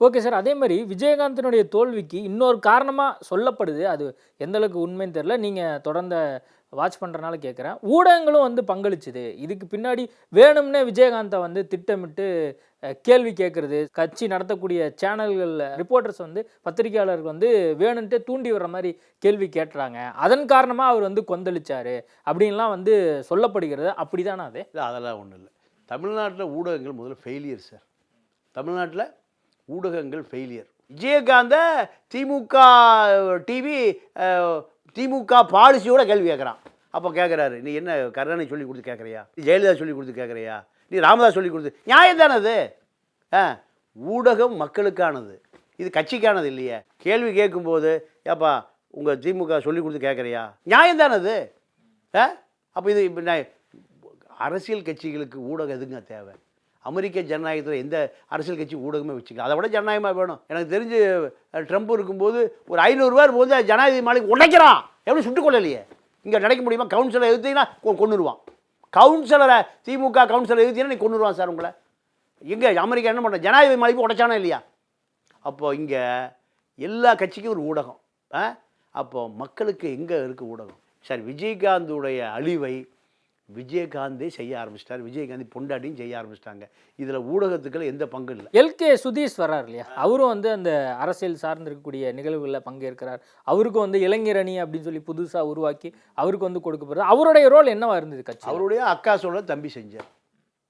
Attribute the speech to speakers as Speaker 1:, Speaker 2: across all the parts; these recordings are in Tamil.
Speaker 1: ஓகே சார் அதே மாதிரி விஜயகாந்தினுடைய தோல்விக்கு இன்னொரு காரணமாக சொல்லப்படுது. அது எந்த அளவுக்கு உண்மைன்னு தெரில நீங்கள் தொடர்ந்த வாட்ச் பண்ணுறனால கேட்குறேன் ஊடகங்களும் வந்து பங்களிச்சுது. இதுக்கு பின்னாடி வேணும்னே விஜயகாந்தை வந்து திட்டமிட்டு கேள்வி கேட்குறது கட்சி நடத்தக்கூடிய சேனல்களில் ரிப்போர்ட்டர்ஸ் வந்து பத்திரிகையாளர்கள் வந்து வேணும்ன்ட்டு தூண்டி வர்ற மாதிரி கேள்வி கேட்டுறாங்க. அதன் காரணமாக அவர் வந்து கொந்தளிச்சார். அப்படின்லாம் வந்து சொல்லப்படுகிறது. அப்படிதானே அது?
Speaker 2: இல்லை அதெல்லாம் ஒன்றும் இல்லை. தமிழ்நாட்டில் ஊடகங்கள் முதல்ல ஃபெயிலியர் சார் தமிழ்நாட்டில் ஊடகங்கள் ஃபெயிலியர் விஜயகாந்த திமுக டிவி திமுக பாலிசியோட கேள்வி கேட்குறான் அப்போ கேட்குறாரு நீ என்ன கருணாநிதி சொல்லி கொடுத்து கேட்குறியா நீ ஜெயலலிதா சொல்லி கொடுத்து கேட்குறியா நீ ராமதாஸ் சொல்லி கொடுத்து நியாயம் தானே அது ஆ ஊடகம் மக்களுக்கானது. இது கட்சிக்கானது இல்லையே. கேள்வி கேட்கும்போது ஏப்பா உங்கள் திமுக சொல்லி கொடுத்து கேட்குறியா நியாயம் தானே அது ஆ அப்போ இது இப்போ நான் அரசியல் கட்சிகளுக்கு ஊடகம் எதுங்க தேவை? அமெரிக்க ஜனநாயகத்தில் எந்த அரசியல் கட்சி ஊடகமே வச்சுக்கல. அதை விட ஜனநாயகமாக வேணும். எனக்கு தெரிஞ்சு ட்ரம்ப் இருக்கும்போது ஒரு ஐநூறுரூவா போது ஜனாதிபதி மாளிகை உடைக்கிறான். எப்படி சுட்டுக்கொள்ளலையே இங்கே நடக்க முடியுமா? கவுன்சிலரை எழுத்தீங்கன்னா கொண்டுருவான் கவுன்சிலரை திமுக கவுன்சிலரை எழுத்தீங்கன்னா நீ கொண்டுருவான் சார் உங்களை. எங்கே அமெரிக்கா என்ன பண்ணுற ஜனாதிபதி மாளிகை உடைச்சானா இல்லையா? அப்போ இங்கே எல்லா கட்சிக்கும் ஒரு ஊடகம். ஆ அப்போ மக்களுக்கு எங்கே இருக்குது ஊடகம்? சார் விஜயகாந்துடைய அழிவை விஜயகாந்தே செய்ய ஆரம்பிச்சிட்டார். விஜயகாந்தி பொண்டாட்டியும் செய்ய ஆரம்பிச்சிட்டாங்க. இதில் ஊடகத்துக்கள் எந்த பங்கு இல்லை.
Speaker 1: எல்கே சுதீஷ் வர்றார் இல்லையா? அவரும் வந்து அந்த அரசியல் சார்ந்து இருக்கக்கூடிய நிகழ்வுகளில் பங்கேற்கிறார். அவருக்கும் வந்து இளைஞர் அணி அப்படின்னு சொல்லி புதுசாக உருவாக்கி அவருக்கு வந்து கொடுக்கப்படுறது அவருடைய ரோல் என்னவா இருந்தது கட்சி
Speaker 2: அவருடைய அக்கா சொல்ல தம்பி செஞ்சார்.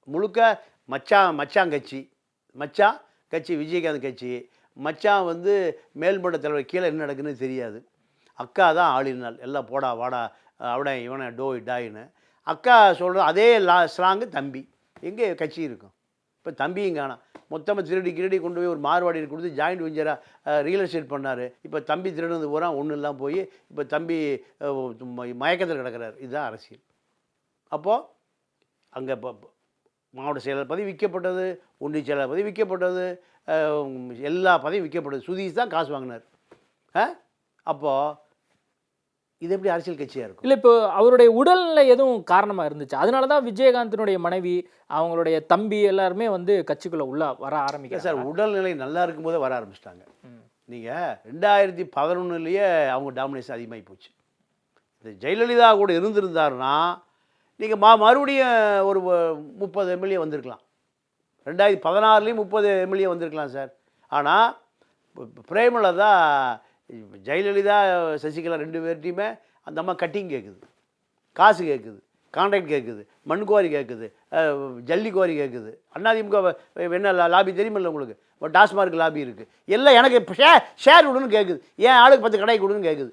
Speaker 2: முழுக்க மச்சான் மச்சான் கட்சி. மச்சான் கட்சி விஜயகாந்த் கட்சி. மச்சான் வந்து மேல்மட்ட தலைவர் கீழே என்ன நடக்குன்னு தெரியாது. அக்கா தான் ஆளினாள் எல்லாம் போடா வாடா அவனை இவனை டோய் டாயின்னு. அக்கா சொல்கிற அதே லா ஸ்லாங்கு தம்பி. எங்கே கட்சி இருக்கும்? இப்போ தம்பியும் காணும் மொத்தமாக திருடி கிரடி கொண்டு போய் ஒரு மார்வாடி கொடுத்து ஜாயிண்ட் வெஞ்சராக ரியல் எஸ்டேட் பண்ணார். இப்போ தம்பி திருடுனது பூரா ஒன்றும் இல்லாமல் போய் இப்போ தம்பி மயக்கத்தில் கிடக்கிறார். இதுதான் அரசியல். அப்போது அங்கே மாவட்ட செயலர் பதவி விற்கப்பட்டது ஒன்றிய செயலர் பதவி விற்கப்பட்டது எல்லா பதவியும் விற்கப்பட்டது சுதீஷ் தான் காசு வாங்கினார். ஆ அப்போது இது எப்படி அரசியல் கட்சியாக இருக்கும்?
Speaker 1: இல்லை இப்போ அவருடைய உடல்நிலை எதுவும் காரணமாக இருந்துச்சு? அதனால தான் விஜயகாந்தினுடைய மனைவி அவங்களுடைய தம்பி எல்லாருமே வந்து கட்சிக்குள்ளே உள்ள வர
Speaker 2: இல்லை
Speaker 1: ஆரம்பிக்கிறார்
Speaker 2: சார் உடல்நிலை நல்லா இருக்கும்போதே வர ஆரம்பிச்சிட்டாங்க. நீங்கள் ரெண்டாயிரத்தி பதினொன்றுலேயே அவங்க டாமினேஷன் அதிகமாகி போச்சு. இந்த ஜெயலலிதா கூட இருந்திருந்தாருன்னா நீங்கள் மா மறுபடியும் ஒரு முப்பது எம்எல்ஏ வந்திருக்கலாம். ரெண்டாயிரத்தி பதினாறுலேயும் முப்பது எம்எல்ஏ வந்திருக்கலாம் சார். ஆனால் பிரேமலதா ஜெயலலிதா சசிகலா ரெண்டு பேர்ட்டையுமே அந்த அம்மா கட்டிங் கேட்குது காசு கேட்குது கான்ட்ராக்ட் கேட்குது மண் குவாரி கேட்குது ஜல்லி குவாரி கேட்குது அதிமுக என்ன லாபி தெரியுமில்ல உங்களுக்கு? டாஸ்மார்க் லாபி இருக்குது எல்லாம் எனக்கு ஷே ஷேர் விடுன்னு கேட்குது ஏன் ஆளுக்கு பத்து கடை கொடுன்னு கேட்குது